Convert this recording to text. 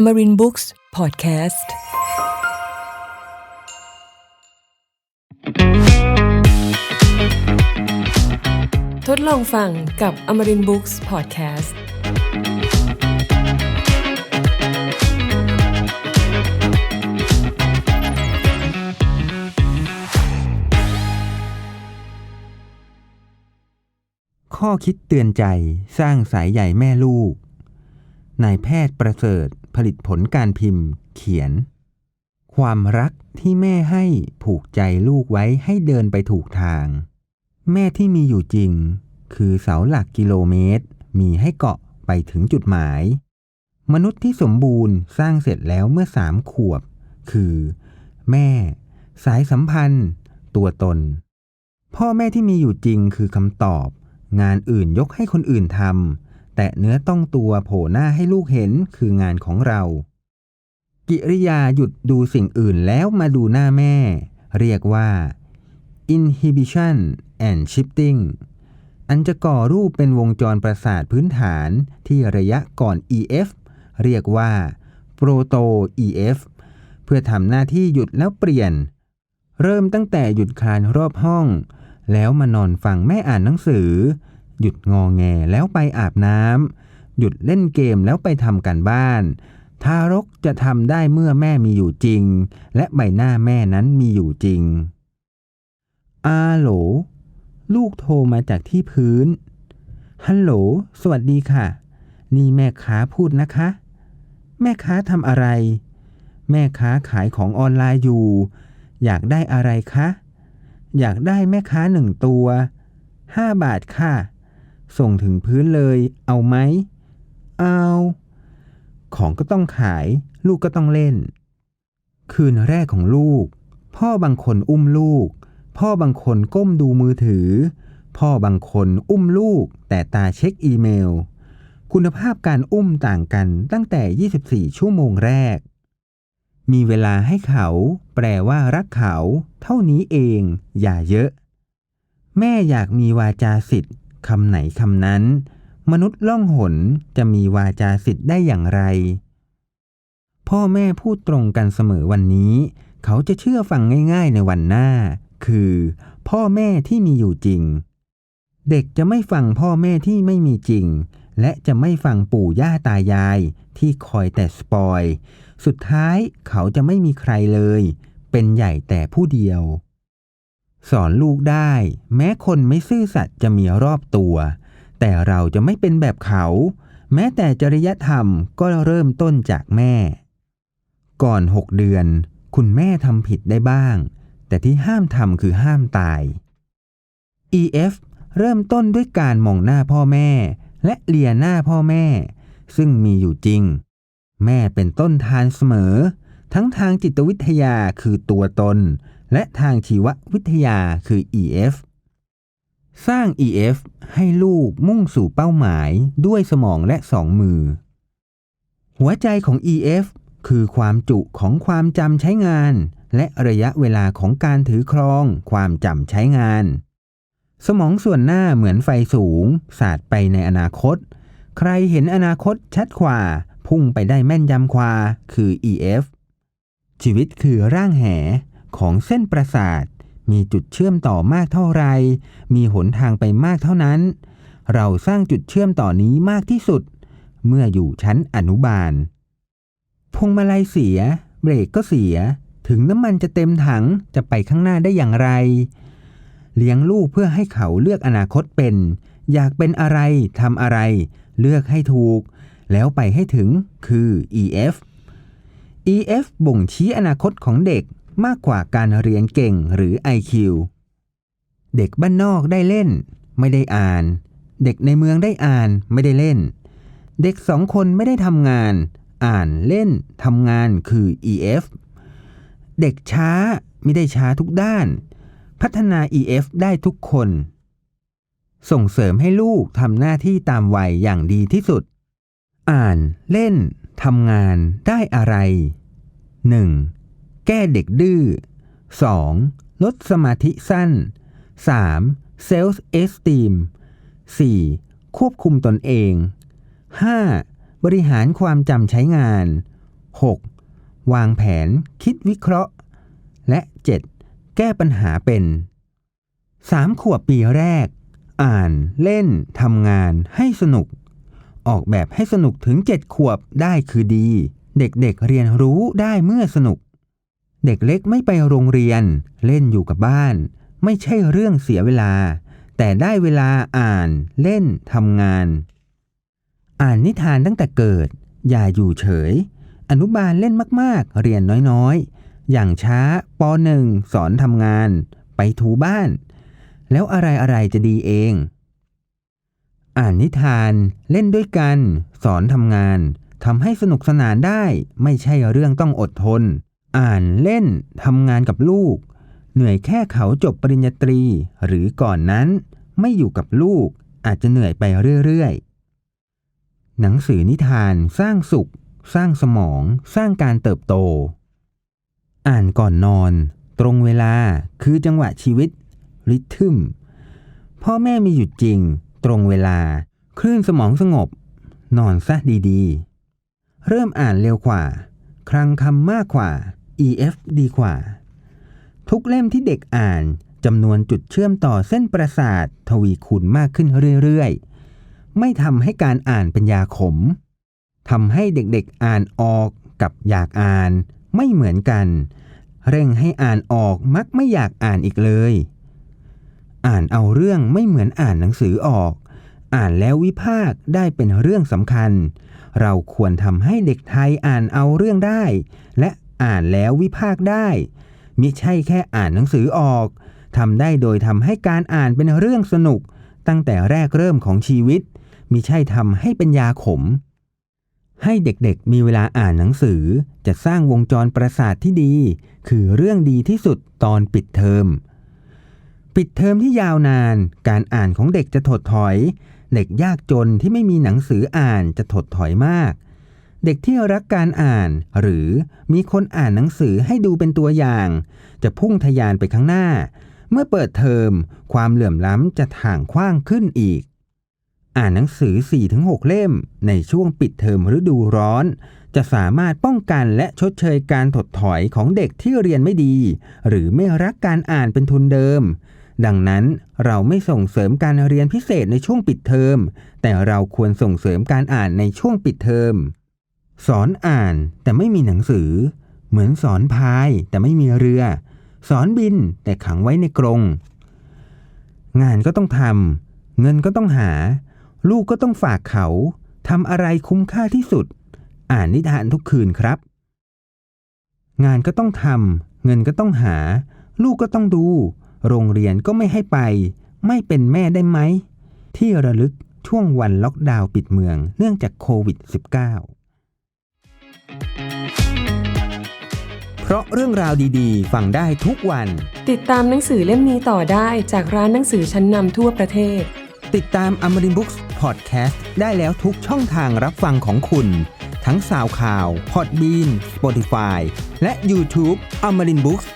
Amarin Books Podcast ทดลองฟังกับ Amarin Books Podcast ข้อคิดเตือนใจสร้างสายใหญ่แม่ลูก นายแพทย์ประเสริฐ ผลิตผลการพิมพ์ เขียน ความรักที่แม่ให้ผูกใจลูกไว้ให้เดินไปถูกทาง แม่ที่มีอยู่จริง คือเสาหลักกิโลเมตร มีให้เกาะไปถึงจุดหมาย มนุษย์ที่สมบูรณ์สร้างเสร็จแล้วเมื่อสามขวบ คือ แม่ สายสัมพันธ์ ตัวตน พ่อแม่ที่มีอยู่จริงคือคำตอบ งานอื่นยกให้คนอื่นทำ แต่เนื้อต้องตัวโผล่หน้าให้ลูกเห็นคืองานของเรา กิริยาหยุดดูสิ่งอื่นแล้วมาดูหน้าแม่ เรียกว่า inhibition and shifting อันจะก่อรูปเป็นวงจรประสาทพื้นฐานที่ระยะก่อน EF เรียกว่า proto EF เพื่อทำหน้าที่หยุดแล้วเปลี่ยน เริ่มตั้งแต่หยุดคลานรอบห้อง แล้วมานอนฟังแม่อ่านหนังสือ หยุดงอแงแล้วไปอาบน้ำหยุดเล่นเกมแล้วไปทำกันบ้าน ทารกจะทำได้เมื่อแม่มีอยู่จริง และใบหน้าแม่นั้นมีอยู่จริง อาโหล ลูกโทรมาจากที่พื้น ฮัลโหล สวัสดีค่ะ นี่แม่ค้าพูดนะคะ แม่ค้าทำอะไร แม่ค้าขายของออนไลน์อยู่ อยากได้อะไรคะ อยากได้แม่ค้าหนึ่งตัวห้าบาทค่ะ ส่งถึงพื้นเลย เอาไหม เอา ของก็ต้องขาย ลูกก็ต้องเล่น คืนแรกของลูก พ่อบางคนอุ้มลูก พ่อบางคนก้มดูมือถือ พ่อบางคนอุ้มลูก แต่ตาเช็คอีเมล คุณภาพการอุ้มต่างกันตั้งแต่ 24 ชั่วโมงแรก มีเวลาให้เขา แปลว่ารักเขา เท่านี้เอง อย่าเยอะ แม่อยากมีวาจาสิทธิ์ คำไหนคำนั้น มนุษย์ล่องหนจะมีวาจาสิทธิ์ได้อย่างไร พ่อแม่พูดตรงกันเสมอวันนี้ เขาจะเชื่อฟังง่าย ๆ ในวันหน้า คือ พ่อแม่ที่มีอยู่จริง เด็กจะไม่ฟังพ่อแม่ที่ไม่มีจริง และจะไม่ฟังปู่ย่าตายาย ที่คอยแต่สปอย สุดท้ายเขาจะไม่มีใครเลย เป็นใหญ่แต่ผู้เดียว สอนลูกได้ แม้คนไม่ซื่อสัตย์จะมีรอบตัว แต่เราจะไม่เป็นแบบเขา แม้แต่จริยธรรมก็เริ่มต้นจากแม่ ก่อนหกเดือน คุณแม่ทำผิดได้บ้าง แต่ที่ห้ามทำคือห้ามตาย EF เริ่มต้นด้วยการมองหน้าพ่อแม่ และเลียหน้าพ่อแม่ ซึ่งมีอยู่จริง แม่เป็นต้นทานเสมอ ทั้งทางจิตวิทยาคือตัวตน และทางชีววิทยาคือ EF สร้าง EF ให้ลูกมุ่งสู่เป้าหมายด้วยสมองและสองมือ หัวใจของ EF คือความจุของความจำใช้งาน และระยะเวลาของการถือครองความจำใช้งาน สมองส่วนหน้าเหมือนไฟสูง สาดไปในอนาคต ใครเห็นอนาคตชัดกว่า พุ่งไปได้แม่นยำกว่าคือ EF ชีวิตคือร่างแห ของเส้นประสาท มีจุดเชื่อมต่อมากเท่าไร มีหนทางไปมากเท่านั้น เราสร้างจุดเชื่อมต่อนี้มากที่สุด เมื่ออยู่ชั้นอนุบาล พวงมาลัยเสีย เบรกก็เสีย ถึงน้ำมันจะเต็มถังจะไปข้างหน้าได้อย่างไร เลี้ยงลูกเพื่อให้เขาเลือกอนาคตเป็น อยากเป็นอะไรทำอะไร เลือกให้ถูก แล้วไปให้ถึงคือ EF EF บ่งชี้อนาคตของเด็ก มากกว่าการเรียนเก่งหรือ IQ เด็กบ้านนอกได้เล่น ไม่ได้อ่าน เด็กในเมืองได้อ่านไม่ได้เล่น เด็กสองคนไม่ได้ทำงาน อ่านเล่นทำงานคือ EF เด็กช้าไม่ได้ช้าทุกด้าน พัฒนา EF ได้ทุกคน ส่งเสริมให้ลูกทำหน้าที่ตามวัยอย่างดีที่สุด อ่านเล่นทำงานได้อะไร 1. แก้เด็กดื้อ 2. ลดสมาธิสั้น 3. Self Esteem 4. ควบคุมตนเอง 5. บริหารความจำใช้งาน 6. วางแผนคิดวิเคราะห์ และ 7. แก้ปัญหาเป็น 3 ขวบปีแรก อ่านเล่นทำงานให้สนุก ออกแบบให้สนุกถึง 7 ขวบได้คือดี เด็กๆเรียนรู้ได้เมื่อสนุก เด็กเล็กไม่ไปโรงเรียน เล่นอยู่กับบ้าน ไม่ใช่เรื่องเสียเวลา แต่ได้เวลาอ่าน เล่นทำงาน อ่านนิทานตั้งแต่เกิด อย่าอยู่เฉย อนุบาลเล่นมากๆ เรียนน้อยๆ อย่างช้าปหนึ่งสอนทำงาน ไปถูบ้าน แล้วอะไรๆจะดีเอง อ่านนิทานเล่นด้วยกัน สอนทำงานทำให้สนุกสนานได้ ไม่ใช่เรื่องต้องอดทน อ่านเล่นทำงานกับลูก เหนื่อยแค่เขาจบปริญญาตรี หรือก่อนนั้นไม่อยู่กับลูกอาจจะเหนื่อยไปเรื่อยๆ หนังสือนิทานสร้างสุข สร้างสมอง สร้างการเติบโต อ่านก่อนนอน ตรงเวลาคือจังหวะชีวิต ริทึมพ่อแม่มีหยุดจริง ตรงเวลา คลื่นสมองสงบ นอนซะดีๆ เริ่มอ่านเร็วกว่าคลังคำมากกว่า EF ดีกว่า ทุกเล่มที่เด็กอ่านจำนวนจุดเชื่อมต่อเส้นประสาททวีคูณมากขึ้นเรื่อยๆ ไม่ทำให้การอ่านเป็นยาขมทำให้เด็กๆอ่านออกกับอยากอ่านไม่เหมือนกัน เร่งให้อ่านออกมักไม่อยากอ่านอีกเลย อ่านเอาเรื่องไม่เหมือนอ่านหนังสือออก อ่านแล้ววิพากษ์ได้เป็นเรื่องสำคัญ เราควรทำให้เด็กไทยอ่านเอาเรื่องได้ และ อ่านแล้ววิพากษ์ได้ มิใช่แค่อ่านหนังสือออกทำได้โดยทำให้การอ่านเป็นเรื่องสนุก ตั้งแต่แรกเริ่มของชีวิต มิใช่ทำให้เป็นยาขม ให้เด็กๆมีเวลาอ่านหนังสือ จะสร้างวงจรประสาทที่ดี คือเรื่องดีที่สุดตอนปิดเทอมปิดเทอมที่ยาวนาน การอ่านของเด็กจะถดถอย เด็กยากจนที่ไม่มีหนังสืออ่านจะถดถอยมาก เด็กที่รักการอ่าน หรือมีคนอ่านหนังสือให้ดูเป็นตัวอย่าง จะพุ่งทะยานไปข้างหน้า เมื่อเปิดเทอม ความเหลื่อมล้ำจะถ่างขว้างขึ้นอีก อ่านหนังสือ 4-6 เล่ม ในช่วงปิดเทอมฤดูร้อน จะสามารถป้องกันและชดเชยการถดถอยของเด็กที่เรียนไม่ดี หรือไม่รักการอ่านเป็นทุนเดิมดังนั้นเราไม่ส่งเสริมการเรียนพิเศษในช่วงปิดเทอม แต่เราควรส่งเสริมการอ่านในช่วงปิดเทอม สอนอ่านแต่ไม่มีหนังสือ เหมือนสอนพายแต่ไม่มีเรือ สอนบินแต่ขังไว้ในกรง งานก็ต้องทำเงินก็ต้องหา ลูกก็ต้องฝากเขาทำอะไรคุ้มค่าที่สุด อ่านนิทานทุกคืนครับ งานก็ต้องทำเงินก็ต้องหา ลูกก็ต้องดู โรงเรียนก็ไม่ให้ไป ไม่เป็นแม่ได้ไหม ที่ระลึกช่วงวันล็อกดาวน์ปิดเมืองเนื่องจากโควิด -19 เพราะเรื่องราวดีๆ ฟังได้ทุกวัน ติดตามหนังสือเล่มนี้ต่อได้จากร้านหนังสือชั้นนำทั่วประเทศ ติดตาม a m a r i n Books Podcast ได้แล้วทุกช่องทางรับฟังของคุณ ทั้งสาวข่าว Podbean Spotify และ YouTube a m a r i n Books